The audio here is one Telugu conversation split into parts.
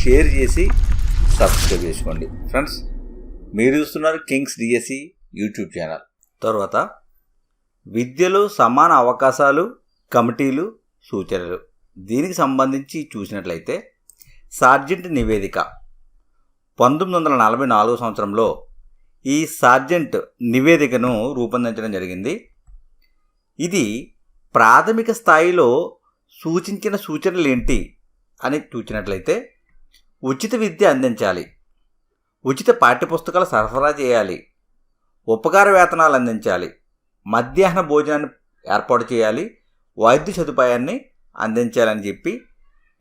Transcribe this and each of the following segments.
షేర్ చేసి సబ్స్క్రైబ్ చేసుకోండి. ఫ్రెండ్స్ మీరు చూస్తున్నారు కింగ్స్ డిఎస్సి యూట్యూబ్ ఛానల్. తర్వాత విద్యలో సమాన అవకాశాలు కమిటీలు సూచనలు. దీనికి సంబంధించి చూసినట్లయితే సార్జెంట్ నివేదిక పంతొమ్మిది వందల నలభై నాలుగు సంవత్సరంలో ఈ సార్జెంట్ నివేదికను రూపొందించడం జరిగింది. ఇది ప్రాథమిక స్థాయిలో సూచించిన సూచనలు ఏంటి అని చూసినట్లయితే ఉచిత విద్య అందించాలి. ఉచిత పాఠ్యపుస్తకాలు సరఫరా చేయాలి. ఉపకార వేతనాలు అందించాలి. మధ్యాహ్న భోజనాన్ని ఏర్పాటు చేయాలి. వైద్య సదుపాయాన్ని అందించాలని చెప్పి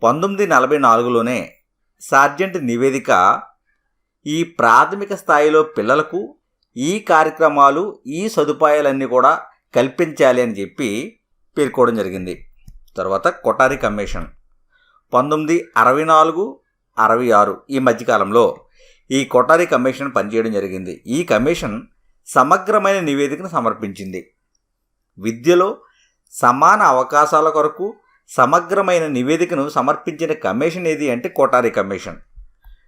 పంతొమ్మిది నలభై నాలుగులోనే సార్జెంట్ నివేదిక ఈ ప్రాథమిక స్థాయిలో పిల్లలకు ఈ కార్యక్రమాలు ఈ సదుపాయాలన్నీ కూడా కల్పించాలి అని చెప్పి పేర్కోవడం జరిగింది. తర్వాత కొటారి కమిషన్. పంతొమ్మిది అరవై నాలుగు అరవై ఆరు ఈ మధ్యకాలంలో ఈ కొటారి కమిషన్ పనిచేయడం జరిగింది. ఈ కమిషన్ సమగ్రమైన నివేదికను సమర్పించింది. విద్యలో సమాన అవకాశాల కొరకు సమగ్రమైన నివేదికను సమర్పించిన కమిషన్ ఏది అంటే కోటారి కమిషన్.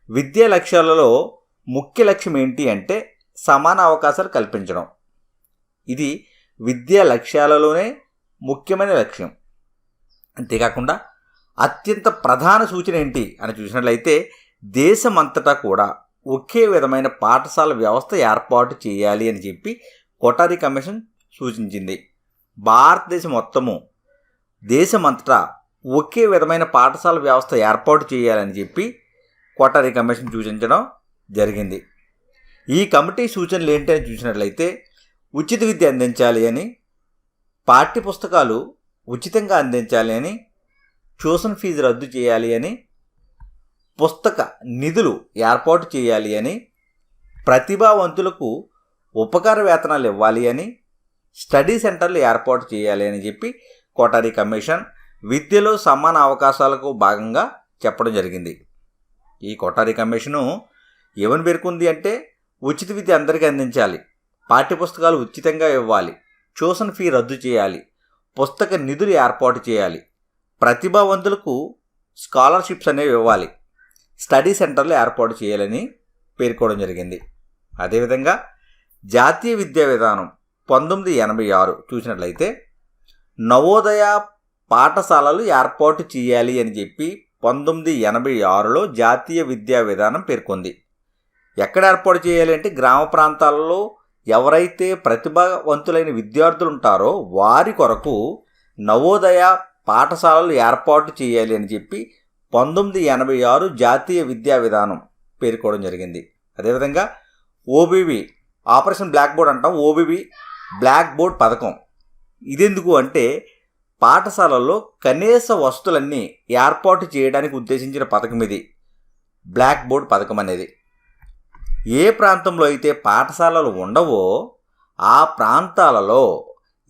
విద్యా లక్ష్యాలలో ముఖ్య లక్ష్యం ఏంటి అంటే సమాన అవకాశాలు కల్పించడం. ఇది విద్యా లక్ష్యాలలోనే ముఖ్యమైన లక్ష్యం. అంతేకాకుండా అత్యంత ప్రధాన సూచన ఏంటి అని చూసినట్లయితే దేశమంతటా కూడా ఒకే విధమైన పాఠశాల వ్యవస్థ ఏర్పాటు చేయాలి అని చెప్పి కొటారి కమిషన్ సూచించింది. భారతదేశం మొత్తము దేశమంతటా ఒకే విధమైన పాఠశాల వ్యవస్థ ఏర్పాటు చేయాలని చెప్పి కొటారి కమిషన్ సూచించడం జరిగింది. ఈ కమిటీ సూచనలు ఏంటని చూసినట్లయితే ఉచిత విద్య అందించాలి అని పాఠ్యపుస్తకాలు ఉచితంగా అందించాలి అని ట్యూషన్ ఫీజు రద్దు చేయాలి అని పుస్తక నిధులు ఏర్పాటు చేయాలి అని ప్రతిభావంతులకు ఉపకార వేతనాలు ఇవ్వాలి అని స్టడీ సెంటర్లు ఏర్పాటు చేయాలి అని చెప్పి కోటారి కమిషన్ విద్యలో సమాన అవకాశాలకు భాగంగా చెప్పడం జరిగింది. ఈ కోటారి కమిషను ఏమని పేర్కొంది అంటే ఉచిత విద్య అందరికీ అందించాలి. పాఠ్యపుస్తకాలు ఉచితంగా ఇవ్వాలి. ట్యూషన్ ఫీ రద్దు చేయాలి. పుస్తక నిధులు ఏర్పాటు చేయాలి. ప్రతిభావంతులకు స్కాలర్షిప్స్ అనేవి ఇవ్వాలి. స్టడీ సెంటర్లు ఏర్పాటు చేయాలని పేర్కోవడం జరిగింది. అదేవిధంగా జాతీయ విద్యా విధానం పంతొమ్మిది ఎనభై ఆరు చూసినట్లయితే నవోదయ పాఠశాలలు ఏర్పాటు చేయాలి అని చెప్పి పంతొమ్మిది ఎనభై ఆరులో జాతీయ విద్యా విధానం పేర్కొంది. ఎక్కడ ఏర్పాటు చేయాలి అంటే గ్రామ ప్రాంతాలలో ఎవరైతే ప్రతిభావంతులైన విద్యార్థులు ఉంటారో వారి కొరకు నవోదయ పాఠశాలలు ఏర్పాటు చేయాలి అని చెప్పి పంతొమ్మిది ఎనభై ఆరు జాతీయ విద్యా విధానం పేర్కోవడం జరిగింది. అదేవిధంగా ఓబీబీ ఆపరేషన్ బ్లాక్ బోర్డ్ అంటాం ఓబీబీ బ్లాక్ బోర్డ్ పథకం. ఇదెందుకు అంటే పాఠశాలల్లో కనీస వస్తువులన్నీ ఏర్పాటు చేయడానికి ఉద్దేశించిన పథకం ఇది. బ్లాక్ బోర్డ్ పథకం అనేది. ఏ ప్రాంతంలో అయితే పాఠశాలలు ఉండవో ఆ ప్రాంతాలలో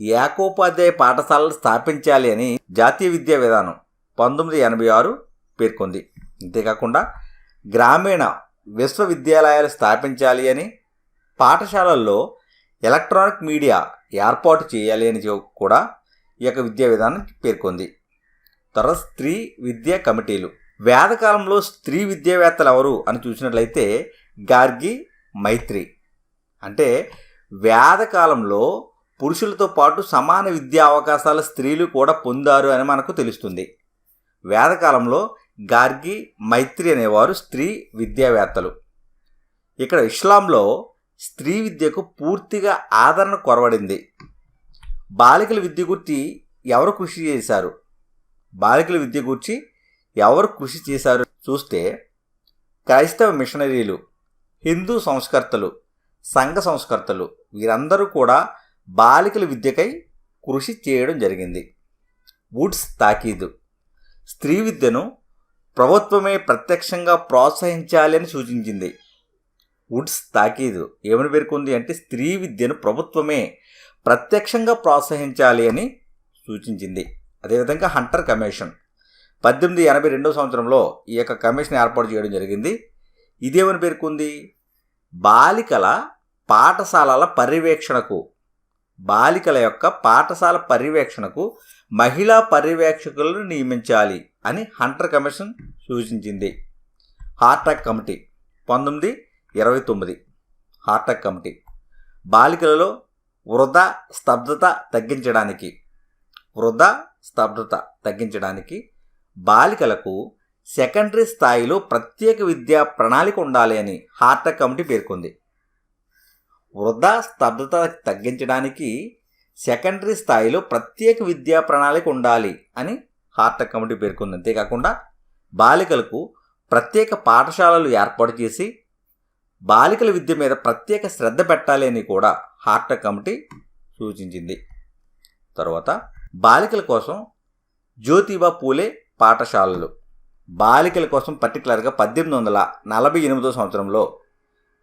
ఏకోపాధ్యాయ పాఠశాలలు స్థాపించాలి అని జాతీయ విద్యా విధానం పంతొమ్మిది ఎనభై ఆరు పేర్కొంది. అంతేకాకుండా గ్రామీణ విశ్వవిద్యాలయాలు స్థాపించాలి అని పాఠశాలల్లో ఎలక్ట్రానిక్ మీడియా ఏర్పాటు చేయాలి అని కూడా ఈ యొక్క విద్యా విధానం పేర్కొంది. తర్వాత స్త్రీ విద్యా కమిటీలు. వేదకాలంలో స్త్రీ విద్యావేత్తలు ఎవరు అని చూసినట్లయితే గార్గి మైత్రి. అంటే వేదకాలంలో పురుషులతో పాటు సమాన విద్యా అవకాశాలు స్త్రీలు కూడా పొందారు అని మనకు తెలుస్తుంది. వేదకాలంలో గార్గి మైత్రి అనేవారు స్త్రీ విద్యావేత్తలు. ఇక్కడ ఇస్లాంలో స్త్రీ విద్యకు పూర్తిగా ఆదరణ కొరవడింది. బాలికల విద్య గురించి ఎవరు కృషి చేశారు? బాలికల విద్య గురించి ఎవరు కృషి చేశారు చూస్తే క్రైస్తవ మిషనరీలు హిందూ సంస్కర్తలు సంఘ సంస్కర్తలు వీరందరూ కూడా బాలికల విద్యకై కృషి చేయడం జరిగింది. వుడ్స్ తాకీదు. స్త్రీ విద్యను ప్రభుత్వమే ప్రత్యక్షంగా ప్రోత్సహించాలి అని సూచించింది. వుడ్స్ తాకీదు ఏమని పేర్కొంది అంటే స్త్రీ విద్యను ప్రభుత్వమే ప్రత్యక్షంగా ప్రోత్సహించాలి అని సూచించింది. అదేవిధంగా హంటర్ కమిషన్. పద్దెనిమిది ఎనభై రెండవ సంవత్సరంలో ఈ యొక్క కమిషన్ ఏర్పాటు చేయడం జరిగింది. ఇదేమని పేర్కొంది? బాలికల పాఠశాలల పర్యవేక్షణకు బాలికల యొక్క పాఠశాల పర్యవేక్షణకు మహిళా పర్యవేక్షకులను నియమించాలి అని హంటర్ కమిషన్ సూచించింది. హార్టాక్ కమిటీ పంతొమ్మిది ఇరవై తొమ్మిది. హార్టాక్ కమిటీ బాలికలలో వృధా స్తబ్దత తగ్గించడానికి వృధా స్తబ్దత తగ్గించడానికి బాలికలకు సెకండరీ స్థాయిలో ప్రత్యేక విద్యా ప్రణాళిక ఉండాలి అని హార్టాక్ కమిటీ పేర్కొంది. వృధా స్తబ్దత తగ్గించడానికి సెకండరీ స్థాయిలో ప్రత్యేక విద్యా ప్రణాళిక ఉండాలి అని హార్టాక్ కమిటీ పేర్కొంది. అంతేకాకుండా బాలికలకు ప్రత్యేక పాఠశాలలు ఏర్పాటు చేసి బాలికల విద్య మీద ప్రత్యేక శ్రద్ధ పెట్టాలి అని కూడా హార్ట్ కమిటీ సూచించింది. తర్వాత బాలికల కోసం జ్యోతిబా పూలే పాఠశాలలు. బాలికల కోసం పర్టికులర్గా పద్దెనిమిది వందల నలభై ఎనిమిదో సంవత్సరంలో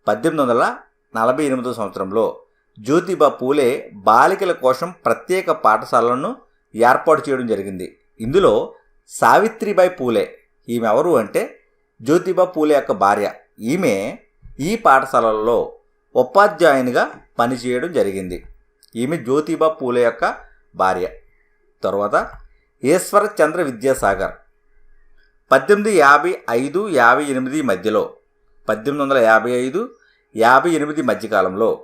పద్దెనిమిది వందల నలభై ఎనిమిదో సంవత్సరంలో జ్యోతిబా పూలే బాలికల కోసం ప్రత్యేక పాఠశాలను ఏర్పాటు చేయడం జరిగింది. ఇందులో సావిత్రిబాయి పూలే ఈమె ఎవరు అంటే జ్యోతిబా పూలే యొక్క భార్య. ఈమె ఈ పాఠశాలల్లో ఉపాధ్యాయునిగా పనిచేయడం జరిగింది. ఈమె జ్యోతిబా పూలే యొక్క భార్య. తర్వాత ఈశ్వర చంద్ర విద్యాసాగర్. పద్దెనిమిది యాభై ఐదు యాభై ఎనిమిది మధ్యలో పద్దెనిమిది వందల యాభై ఐదు యాభై ఎనిమిది మధ్యకాలంలో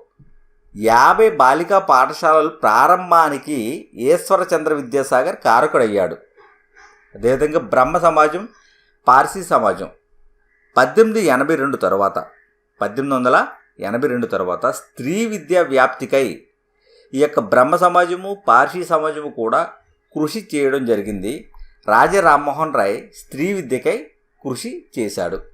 యాభై బాలికా పాఠశాలల ప్రారంభానికి ఈశ్వరచంద్ర విద్యాసాగర్ కారకుడయ్యాడు. అదేవిధంగా బ్రహ్మ సమాజం పార్సీ సమాజం పద్దెనిమిది ఎనభై రెండు తర్వాత పద్దెనిమిది వందల ఎనభై రెండు తర్వాత స్త్రీ విద్యా వ్యాప్తికై ఈ యొక్క బ్రహ్మ సమాజము పార్సీ సమాజము కూడా కృషి చేయడం జరిగింది. రాజా రామ్మోహన్ రాయ్ స్త్రీ విద్యకై కృషి చేశాడు.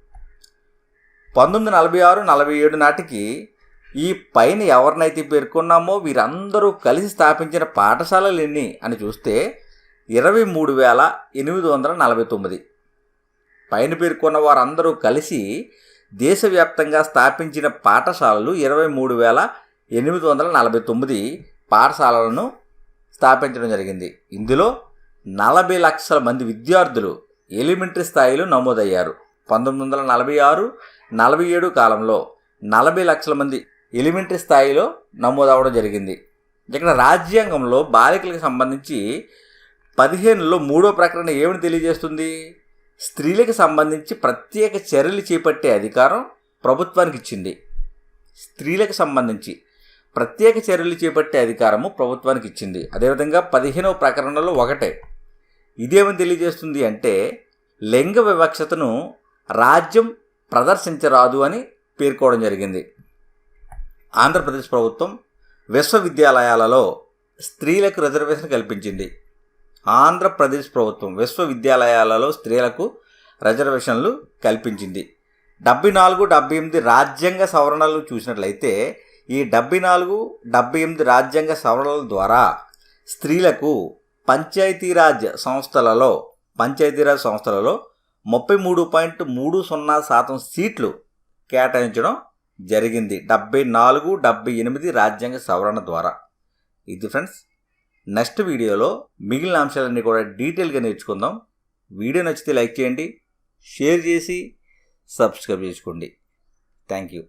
పంతొమ్మిది నలభై ఆరు నలభై ఏడు నాటికి ఈ పైన ఎవరినైతే పేర్కొన్నామో వీరందరూ కలిసి స్థాపించిన పాఠశాలలు ఎన్ని అని చూస్తే ఇరవై మూడు వేల ఎనిమిది వందల నలభై తొమ్మిది. పైన పేర్కొన్న వారందరూ కలిసి దేశవ్యాప్తంగా స్థాపించిన పాఠశాలలు ఇరవై మూడు వేల ఎనిమిది వందల నలభై తొమ్మిది పాఠశాలలను స్థాపించడం జరిగింది. ఇందులో నలభై లక్షల మంది విద్యార్థులు ఎలిమెంటరీ స్థాయిలో నమోదయ్యారు. పంతొమ్మిది వందల నలభై ఆరు నలభై ఏడు కాలంలో నలభై లక్షల మంది ఎలిమెంటరీ స్థాయిలో నమోదవడం జరిగింది. ఇక్కడ రాజ్యాంగంలో బాలికలకు సంబంధించి పదిహేనులో మూడో ప్రకటన ఏమిటి తెలియజేస్తుంది? స్త్రీలకు సంబంధించి ప్రత్యేక చర్యలు చేపట్టే అధికారం ప్రభుత్వానికి ఇచ్చింది. స్త్రీలకు సంబంధించి ప్రత్యేక చర్యలు చేపట్టే అధికారము ప్రభుత్వానికి ఇచ్చింది. అదేవిధంగా పదిహేనవ ప్రకరణలో ఒకటే. ఇదేమని తెలియజేస్తుంది అంటే లింగ వివక్షతను రాజ్యం ప్రదర్శించరాదు అని పేర్కోవడం జరిగింది. ఆంధ్రప్రదేశ్ ప్రభుత్వం విశ్వవిద్యాలయాలలో స్త్రీలకు రిజర్వేషన్ కల్పించింది. ఆంధ్రప్రదేశ్ ప్రభుత్వం విశ్వవిద్యాలయాలలో స్త్రీలకు రిజర్వేషన్లు కల్పించింది. డెబ్బై నాలుగు డెబ్బై ఎనిమిది రాజ్యాంగ సవరణలు చూసినట్లయితే ఈ డెబ్బై నాలుగు డెబ్బై ఎనిమిది రాజ్యాంగ సవరణల ద్వారా స్త్రీలకు పంచాయతీరాజ్ సంస్థలలో పంచాయతీరాజ్ సంస్థలలో ముప్పై మూడు పాయింట్ మూడు సున్నా శాతం సీట్లు కేటాయించడం జరిగింది. డెబ్బై నాలుగు డెబ్బై ఎనిమిది రాజ్యాంగ సవరణ ద్వారా. ఇది ఫ్రెండ్స్ నెక్స్ట్ వీడియోలో మిగిలిన అంశాలన్నీ కూడా డీటెయిల్గా నేర్చుకుందాం. వీడియో నచ్చితే లైక్ చేయండి షేర్ చేసి సబ్స్క్రైబ్ చేసుకోండి. Thank you.